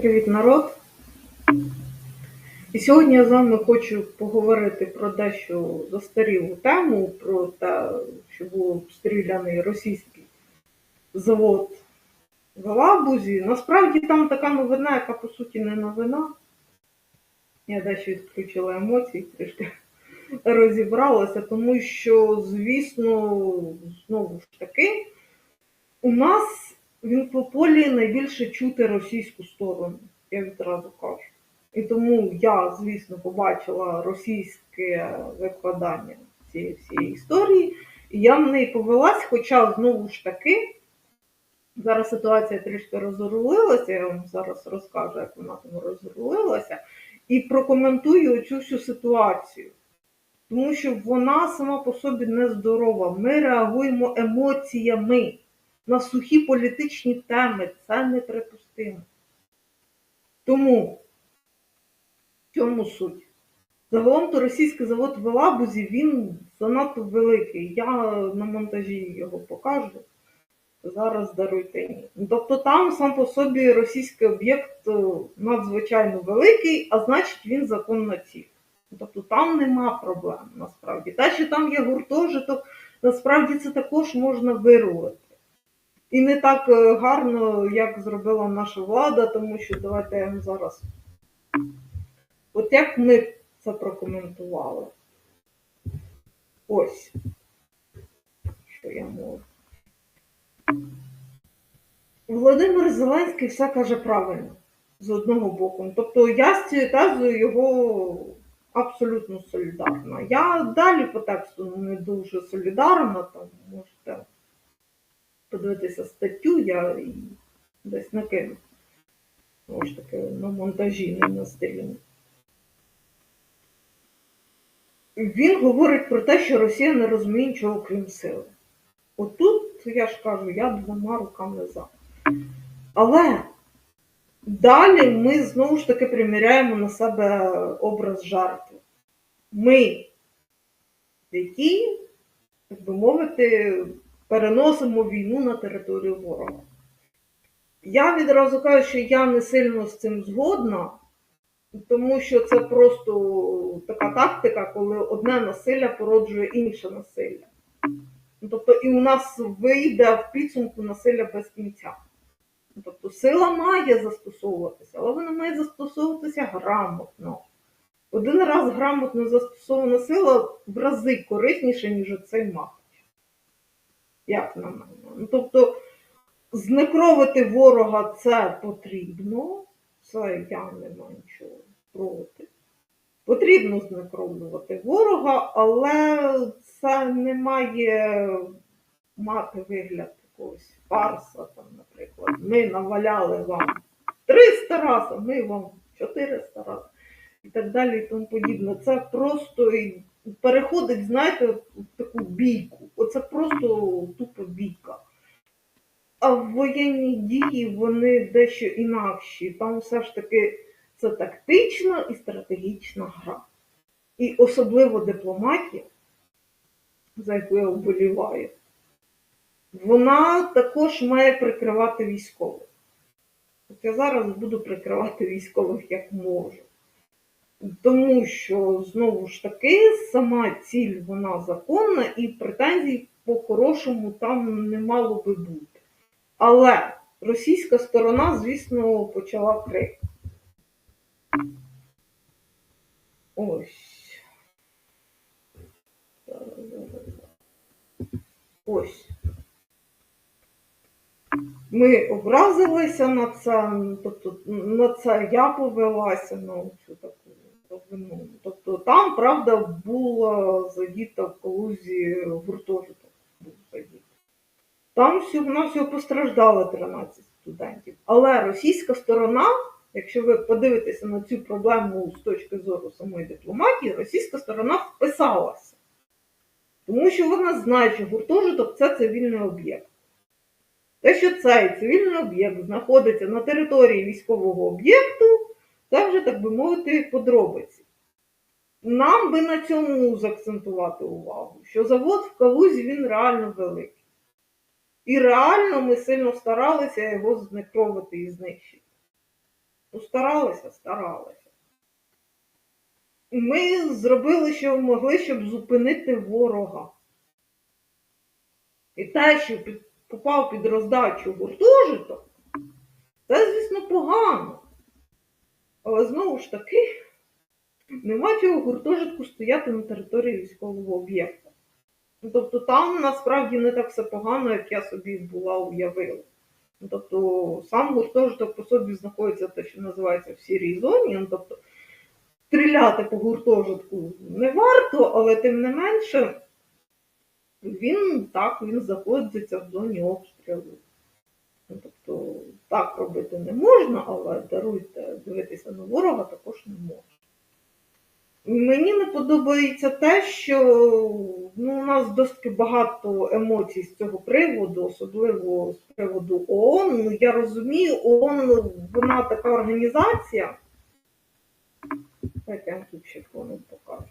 Привіт, народ! І сьогодні я з вами хочу поговорити про дещо застарілу тему, про те, що був обстріляний російський завод в Алабузі. Насправді там така новина, яка по суті не новина. Я дещо відключила емоції, трішки розібралася, тому що, звісно, знову ж таки, у нас в інфополі найбільше чути російську сторону, я відразу кажу. І тому я, звісно, побачила російське викладання цієї всієї історії, і я в неї повелась, хоча знову ж таки, зараз ситуація трішки розрулилася, я вам зараз розкажу, як вона там розрулилася, і прокоментую цю всю ситуацію. Тому що вона сама по собі нездорова. Ми реагуємо емоціями на сухі політичні теми. Це неприпустимо. Тому в цьому суть. Загалом то російський завод в Елабузі, він занадто великий. Я на монтажі його покажу. Зараз даруйте ні. Тобто там сам по собі російський об'єкт е, надзвичайно великий, а значить він законна ціль. Тобто там нема проблем насправді. Те, що там є гуртожиток, насправді це також можна вирулити. І не так е, гарно, як зробила наша влада, тому що давайте я зараз. От як ми це прокоментували? Ось. Що я можу. Володимир Зеленський все каже правильно з одного боку. Тобто я з цією тезою його абсолютно солідарна. Я далі по тексту не дуже солідарна, там можете подивитися статтю, я десь накину. Ж таки, на монтажі, не на стрімі. Він говорить про те, що Росія не розуміє нічого крім сили. Отут, я ж кажу, я двома руками за. Але далі ми знову ж таки приміряємо на себе образ жертви. Ми, які, так би мовити, переносимо війну на територію ворога. Я відразу кажу, що я не сильно з цим згодна, тому що це просто така тактика, коли одне насилля породжує інше насилля. Ну, Тобто і у нас вийде в підсумку насилля без кінця. Ну, Тобто сила має застосовуватися, але вона має застосовуватися грамотно. Один раз грамотно застосована сила в рази корисніша, ніж оцей махач. Як на мене. Тобто, знекровити ворога це потрібно, це я не маю нічого проти. Потрібно знекровлювати ворога, але це не має мати вигляд якогось фарса, там, наприклад. Ми наваляли вам 300 разів, а ми вам 400 разів. І так далі, і тому подібне. Це просто переходить, знаєте, в таку бійку. Оце просто тупо бійка. А воєнні дії вони дещо інакші. Там все ж таки це тактична і стратегічна гра. І особливо дипломатія, за яку я вболіваю, вона також має прикривати військових. От я зараз буду прикривати військових як можу. Тому що, знову ж таки, сама ціль вона законна і претензій по-хорошому там не мало би бути. Але російська сторона, звісно, почала крик. Ось. Ось. Ми образилися на це, тобто на це я повелася на цю таку новину. Тобто там, правда, була задіта в колузі гуртожиток. Задіт. Там всього всього постраждало 13 студентів. Але російська сторона, якщо ви подивитеся на цю проблему з точки зору самої дипломатії, російська сторона вписалася. Тому що вона знає, що гуртожиток це цивільний об'єкт. Те, що цей цивільний об'єкт знаходиться на території військового об'єкту, це вже, так би мовити, подробиці. Нам би на цьому заакцентувати увагу, що завод в Калузі він реально великий. І реально ми сильно старалися його знекровити і знищити. тобто старалися, старалися. Ми зробили, що могли, щоб зупинити ворога. І те, що попав під роздачу гуртожиток, це, звісно, погано. Але знову ж таки, нема чого гуртожитку стояти на території військового об'єкта. Ну, Тобто там насправді не так все погано, як я собі була уявила. Ну, Тобто сам гуртожиток по собі знаходиться те, що називається в сірій зоні. Ну, тобто стріляти по гуртожитку не варто, але тим не менше він так він знаходиться в зоні обстрілу. Ну, тобто так робити не можна, але даруйте, дивитися на ворога також не можна. Мені не подобається те, що ну, у нас досить багато емоцій з цього приводу, особливо з приводу ООН. Ну, я розумію, ООН вона така організація. Давайте я вам тут ще фоном покажу.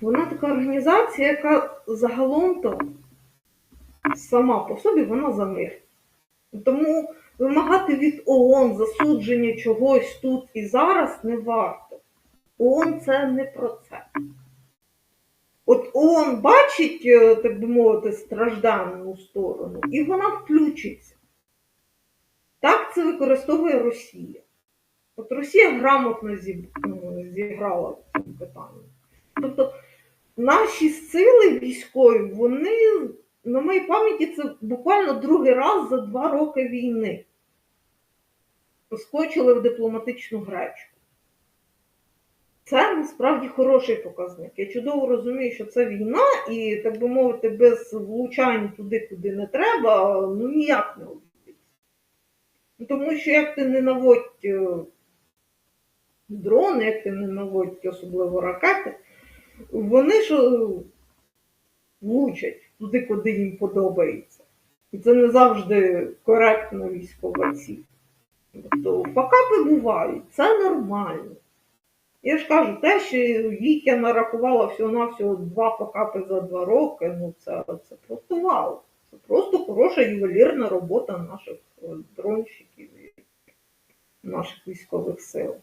Вона така організація, яка загалом-то сама по собі вона за мир. Тому вимагати від ООН засудження чогось тут і зараз не варто. ООН це не про це. От ООН бачить, е, так би мовити, стражданну сторону, і вона включиться. Так це використовує Росія. От Росія грамотно ну, зіграла в цьому питанні. Тобто наші сили військові, вони, на моїй пам'яті, це буквально другий раз за два роки війни поскочили в дипломатичну гречку. Це насправді хороший показник. Я чудово розумію, що це війна, і, так би мовити, без влучань туди, куди не треба, ну ніяк не обійдеться. Тому що як ти не наводь е, дрони, як ти не наводь особливо ракети, вони ж е, влучать туди, куди їм подобається. І це не завжди коректно військова ціль. Тобто факапи бувають, це нормально. Я ж кажу, те, що їх я нарахувала всього-навсього два факапи за два роки, ну це, це просто вау. Це просто хороша ювелірна робота наших е, дронщиків і наших військових сил.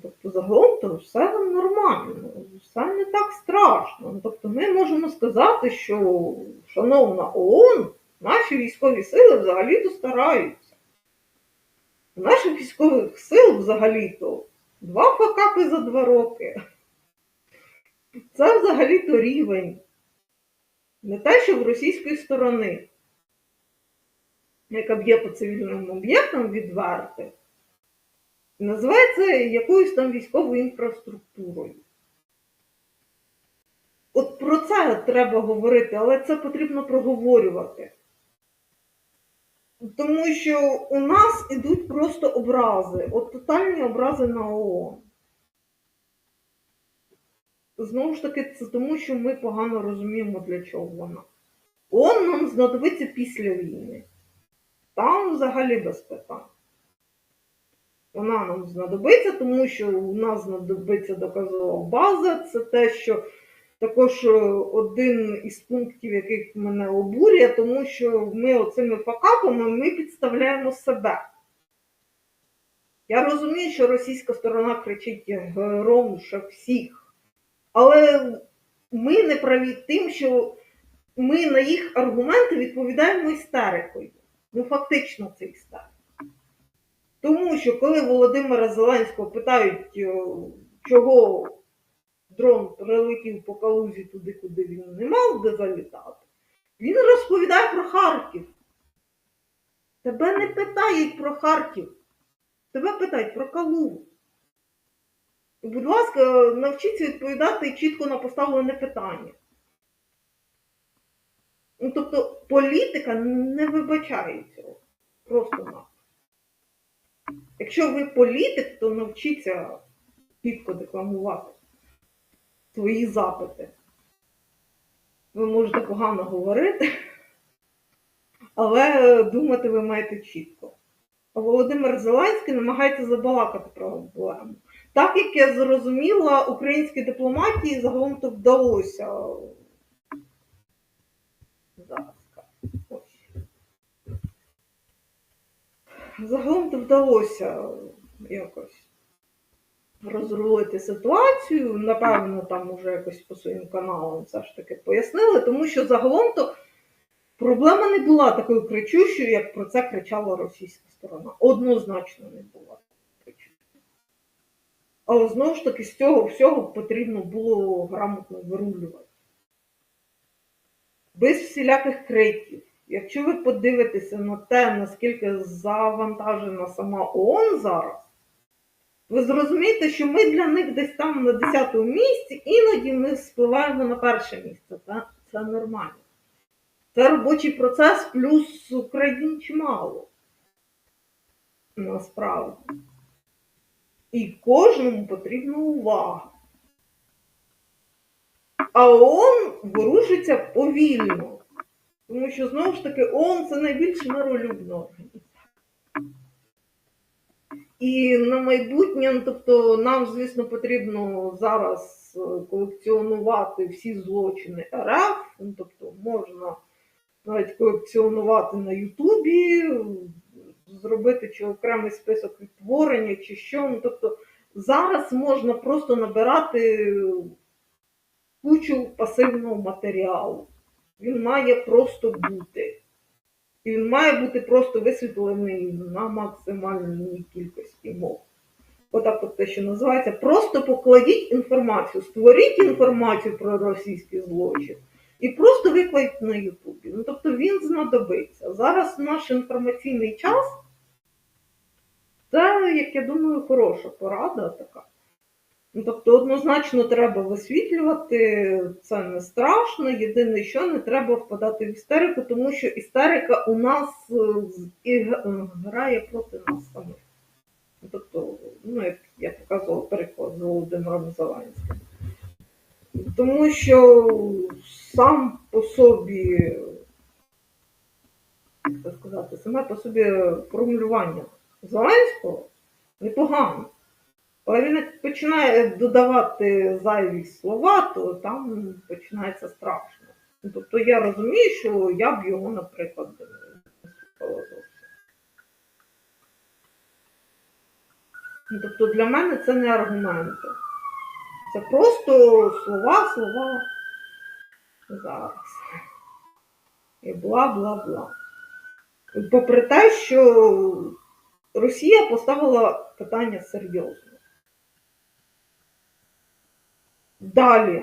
Тобто загалом то все нормально, все не так страшно. Ну, Тобто ми можемо сказати, що, шановна ООН, наші військові сили взагалі-то стараються. У наших військових сил взагалі-то два факапи за два роки. Це взагалі-то рівень. Не те, що в російської сторони, яка б'є по цивільним об'єктам називається якоюсь там військовою інфраструктурою. От про це треба говорити, але це потрібно проговорювати. Тому що у нас ідуть просто образи, от тотальні образи на ООН. Знову ж таки, це тому, що ми погано розуміємо, для чого вона. ООН нам знадобиться після війни. Там взагалі без питань. Вона нам знадобиться, тому що у нас знадобиться доказова база. Це те, що також е, один із пунктів, яких мене обурює, тому що ми оцими факапами ми підставляємо себе. Я розумію, що російська сторона кричить громше всіх, але ми не праві тим, що ми на їх аргументи відповідаємо істерикою. Ну, фактично, це істерика. Тому що коли Володимира Зеленського питають, е, чого дрон прилетів по калузі туди, куди він не мав де залітати, він розповідає про Харків. Тебе не питають про Харків, тебе питають про Калугу. Будь ласка, навчіться відповідати чітко на поставлене питання. Ну, тобто політика не вибачає цього. Просто на. Якщо ви політик, то навчіться чітко декламувати свої запити. Ви можете погано говорити, але думати ви маєте чітко. А Володимир Зеленський намагається забалакати проблему. Так як я зрозуміла, українській дипломатії загалом то вдалося. Зараз. Ось. Загалом то вдалося якось розрулити ситуацію. Напевно, там уже якось по своїм каналам все ж таки пояснили, тому що загалом то проблема не була такою кричущою, як про це кричала російська сторона. Однозначно не була кричущою. Але знову ж таки, з цього всього потрібно було грамотно вирулювати. Без всіляких криків. Якщо ви подивитеся на те, наскільки завантажена сама ООН зараз, ви зрозумієте, що ми для них десь там на 10-му місці, іноді ми спливаємо на перше місце. Це, це нормально. Це робочий процес, плюс Україн чимало. Насправді. І кожному потрібна увага. А ООН ворушиться повільно. Тому що, знову ж таки, ООН це найбільш миролюбна організація. І на майбутнє, ну, тобто, нам, звісно, потрібно зараз е, колекціонувати всі злочини РФ, ну, тобто можна навіть колекціонувати на Ютубі, зробити чи окремий список відтворення, чи що. Ну, тобто, зараз можна просто набирати кучу пасивного матеріалу. Він має просто бути. І він має бути просто висвітлений на максимальній кількості мов. Отак от те, що називається. Просто покладіть інформацію, створіть інформацію про російський злочин і просто викладіть на Ютубі. Ну, тобто він знадобиться. Зараз наш інформаційний час це, як я думаю, хороша порада така. Ну, тобто, однозначно треба висвітлювати, це не страшно. Єдине, що не треба впадати в істерику, тому що істерика у нас е, і грає проти нас самих. Ну, Тобто, ну, як я показувала приклад з Володимиром Зеленським. Тому що сам по собі, як це сказати, саме по собі формулювання Зеленського непогано. Але він починає додавати зайві слова, то там починається страшно. Тобто я розумію, що я б його, наприклад, не слухала зовсім. Тобто для мене це не аргументи. Це просто слова, слова зараз. І бла-бла-бла. Попри те, що Росія поставила питання серйозно. Далі.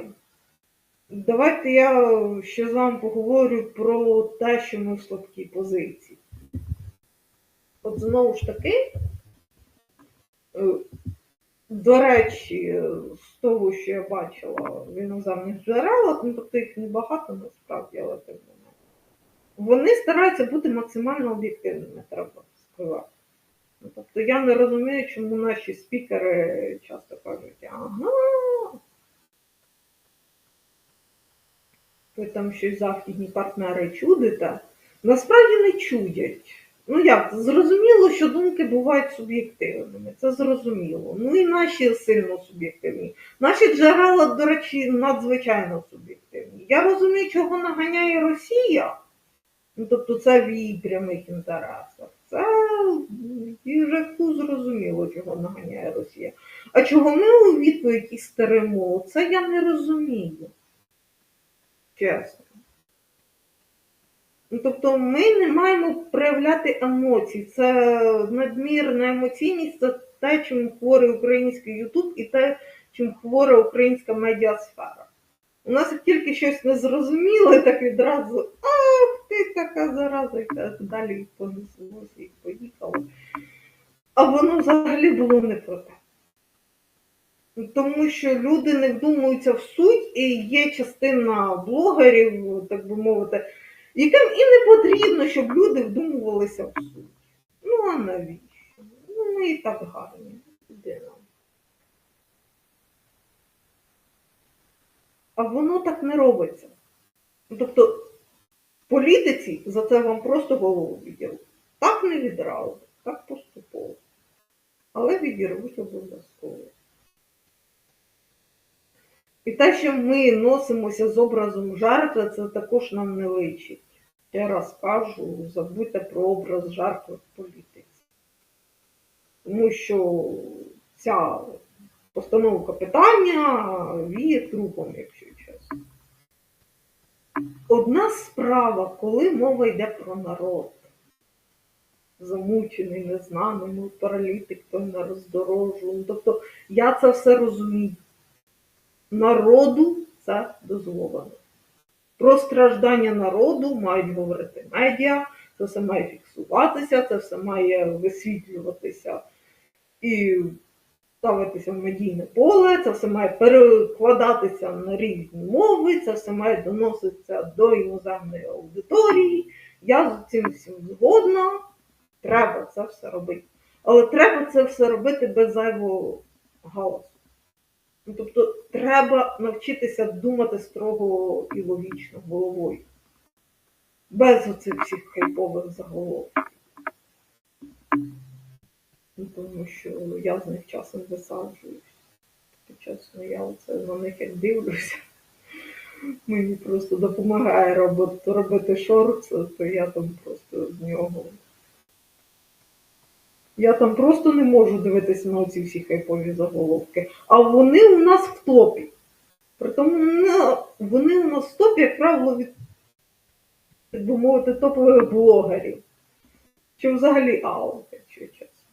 Давайте я ще з вами поговорю про те, що ми в слабкій позиції. От знову ж таки, е, до речі, з того, що я бачила в іноземних джерелах, ну тобто їх небагато насправді, але не менше, вони стараються бути максимально об'єктивними, треба сказати. Ну, тобто я не розумію, чому наші спікери часто кажуть, ага, ви там щось західні партнери чудите. Насправді не чудять. Ну як, зрозуміло, що думки бувають суб'єктивними, це зрозуміло. Ну і наші сильно суб'єктивні. Наші джерела, до речі, надзвичайно суб'єктивні. Я розумію, чого наганяє Росія. Ну, тобто це в її прямих інтересах. Це їжаку зрозуміло, чого наганяє Росія. А чого ми у відповідь істеримо, це я не розумію. Чесно. Ну, тобто ми не маємо проявляти емоцій. Це надмірна емоційність, це те, чим хворий український Ютуб і те, чим хвора українська медіасфера. У нас як тільки щось незрозуміле, так відразу ах ти така зараза, і так далі понеслося і поїхало. А воно взагалі було не про те. Тому що люди не вдумуються в суть, і є частина блогерів, так би мовити, яким і не потрібно, щоб люди вдумувалися в суть. Ну, а навіщо? Ну, ми і так гарні. Іди нам. А воно так не робиться. Тобто, політиці за це вам просто голову відділять. Так не відразу, так поступово. Але відірвуть обов'язково. І те, що ми носимося з образом жертви, це також нам не личить. Я раз кажу, забудьте про образ жертви в політиці. Тому що ця постановка питання віє трупом, якщо чесно. Одна справа, коли мова йде про народ, замучений, незнаний, ну, паралітик, той на роздорожу. Тобто я це все розумію. Народу це дозволено. Про страждання народу мають говорити медіа, це все має фіксуватися, це все має висвітлюватися і ставитися в медійне поле, це все має перекладатися на різні мови, це все має доноситися до іноземної аудиторії. Я з цим всім згодна, треба це все робити. Але треба це все робити без зайвого галасу. Ну, тобто треба навчитися думати строго і логічно головою. Без оцих всіх хайпових заголовків. Ну, тому що я з них часом висаджуюсь. Чесно, я оце на них як дивлюся. Мені просто допомагає робити, шорт, то я там просто з нього. Я там просто не можу дивитися на оці всі хайпові заголовки. А вони у нас в топі. Притому вони у нас в топі, як правило, від, так би мовити, топових блогерів. Чи взагалі аут, якщо чесно.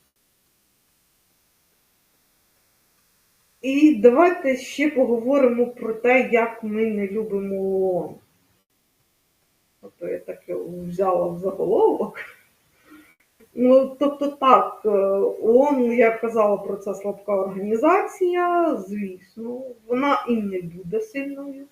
І давайте ще поговоримо про те, як ми не любимо ООН. Ото я так взяла в заголовок. Ну, тобто так, е, ООН, я казала про це слабка організація, звісно, вона і не буде сильною.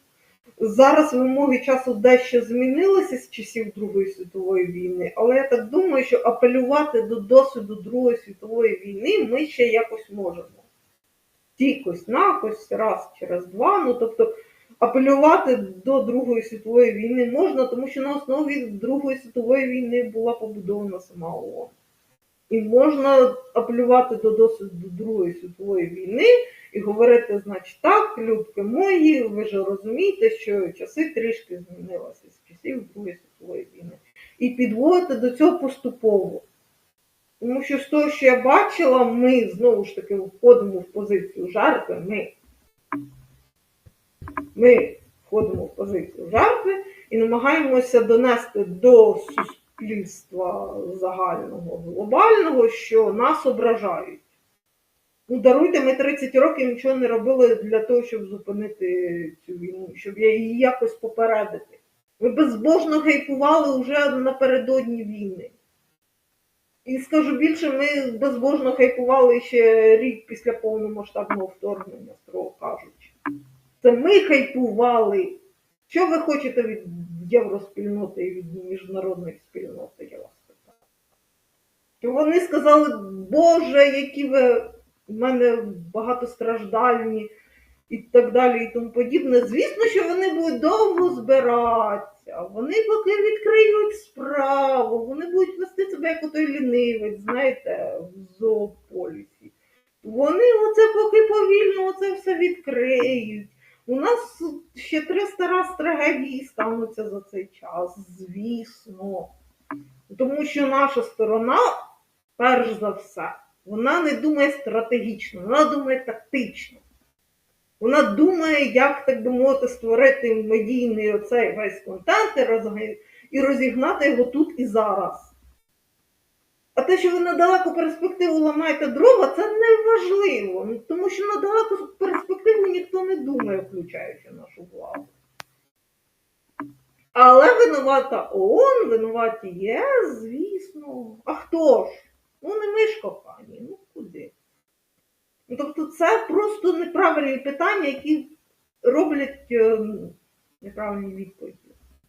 Зараз вимоги часу дещо змінилися з часів Другої світової війни, але я так думаю, що апелювати до досвіду Другої світової війни ми ще якось можемо. Тікось, накось, раз через два. Ну, тобто апелювати до Другої світової війни можна, тому що на основі Другої світової війни була побудована сама ООН. І можна апелювати до досвіду Другої світової війни і говорити, значить, так, любки мої, ви ж розумієте, що часи трішки змінилися з часів Другої світової війни. І підводити до цього поступово. Тому що з того, що я бачила, ми знову ж таки входимо в позицію жертви. Ми, ми входимо в позицію жертви і намагаємося донести до суспільства загального, глобального, що нас ображають. Ну, даруйте, ми 30 років нічого не робили для того, щоб зупинити цю війну, щоб її якось попередити. Ми безбожно гейпували вже напередодні війни. І скажу більше, ми безбожно хайпували ще рік після повномасштабного вторгнення, строго кажучи. Це ми хайпували. Що ви хочете від євроспільноти і від міжнародної спільноти, я вас питаю? Вони сказали, Боже, які ви в мене багатостраждальні і так далі, і тому подібне. Звісно, що вони будуть довго збиратися. Вони поки відкриють справу, вони будуть вести себе як отой лінивець, знаєте, в зоополісі. Вони оце поки повільно оце все відкриють. У нас ще 300 раз трагедії стануться за цей час, звісно. Тому що наша сторона, перш за все, вона не думає стратегічно, вона думає тактично. Вона думає, як, так би мовити, створити медійний оцей весь контент і розігнати його тут і зараз. А те, що ви на далеку перспективу ламаєте дрова, це не важливо, ну, тому що на далеку перспективу ніхто не думає, включаючи нашу владу. Але винувата ООН, винуваті ЄС, звісно. А хто ж? Ну не ми ж кохані, ну куди? Ну, Тобто це просто неправильні питання, які роблять е, неправильні відповіді.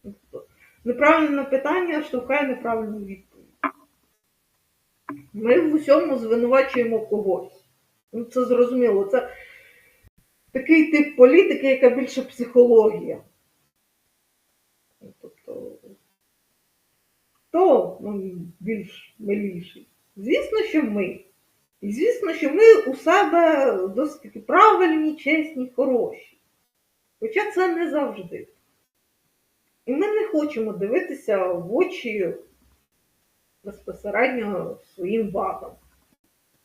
Ну, Тобто, неправильне питання штовхає неправильну відповідь. Ми в усьому звинувачуємо когось. Ну, це зрозуміло. Це такий тип політики, яка більше психологія. Ну, Тобто, хто ну, більш миліший? Звісно, що ми. І звісно, що ми у себе досить таки правильні, чесні, хороші. Хоча це не завжди. І ми не хочемо дивитися в очі безпосередньо своїм вадам.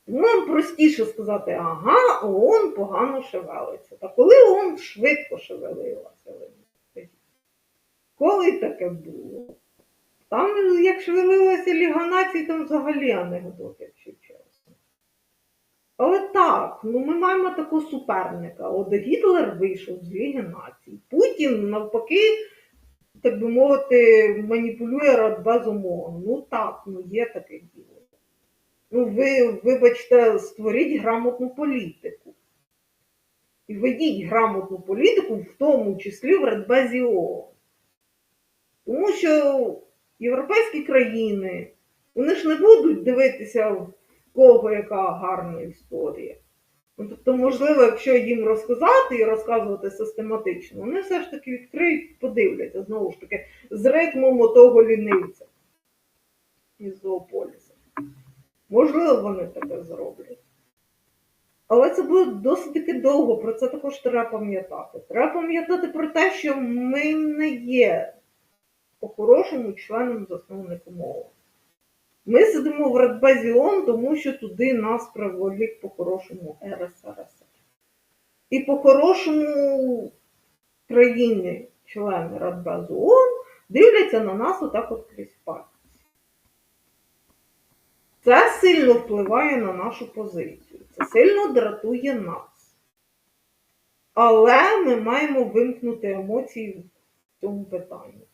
Нам простіше сказати, ага, ООН погано шевелиться. Та коли ООН швидко шевелилася? Коли таке було? Там, як шевелилася Ліга націй, там взагалі анекдот, якщо чесно. Але так, ну ми маємо такого суперника. От Гітлер вийшов з Ліги націй. Путін, навпаки, так би мовити, маніпулює Радбезом ООН. Ну так, ну є таке діло. Ну, ви, вибачте, створіть грамотну політику. І ведіть грамотну політику, в тому числі в Радбезі ООН. Тому що європейські країни, вони ж не будуть дивитися, в кого яка гарна історія. Тобто, можливо, якщо їм розказати і розказувати систематично, вони все ж таки відкриють, подивляться, знову ж таки, з ритмом отого лінивця із зоополіса. Можливо, вони таке зроблять. Але це буде досить таки довго, про це також треба пам'ятати. Треба пам'ятати про те, що ми не є по-хорошому членом засновником ООН. Ми сидимо в Радбезі ООН, тому що туди нас приволік по-хорошому РСРСР. І по-хорошому країни, члени Радбезу ООН, дивляться на нас отак от крізь пальці. Це сильно впливає на нашу позицію. Це сильно дратує нас. Але ми маємо вимкнути емоції в цьому питанні.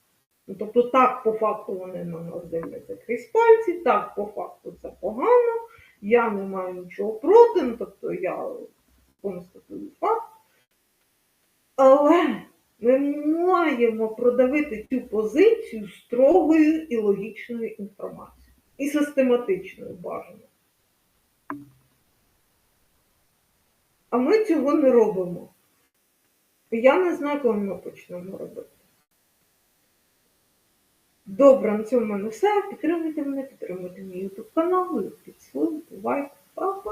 Ну, тобто, так, по факту вони на нас дивляться крізь пальці, так, по факту це погано, я не маю нічого проти, ну, тобто я констатую факт. Але ми маємо продавити цю позицію строгою і логічною інформацією. І систематичною бажано. А ми цього не робимо. Я не знаю, коли ми почнемо робити. Добре, на цьому в мене все. Підтримуйте мене, підтримуйте мій YouTube канал, любіть свою. Па-па!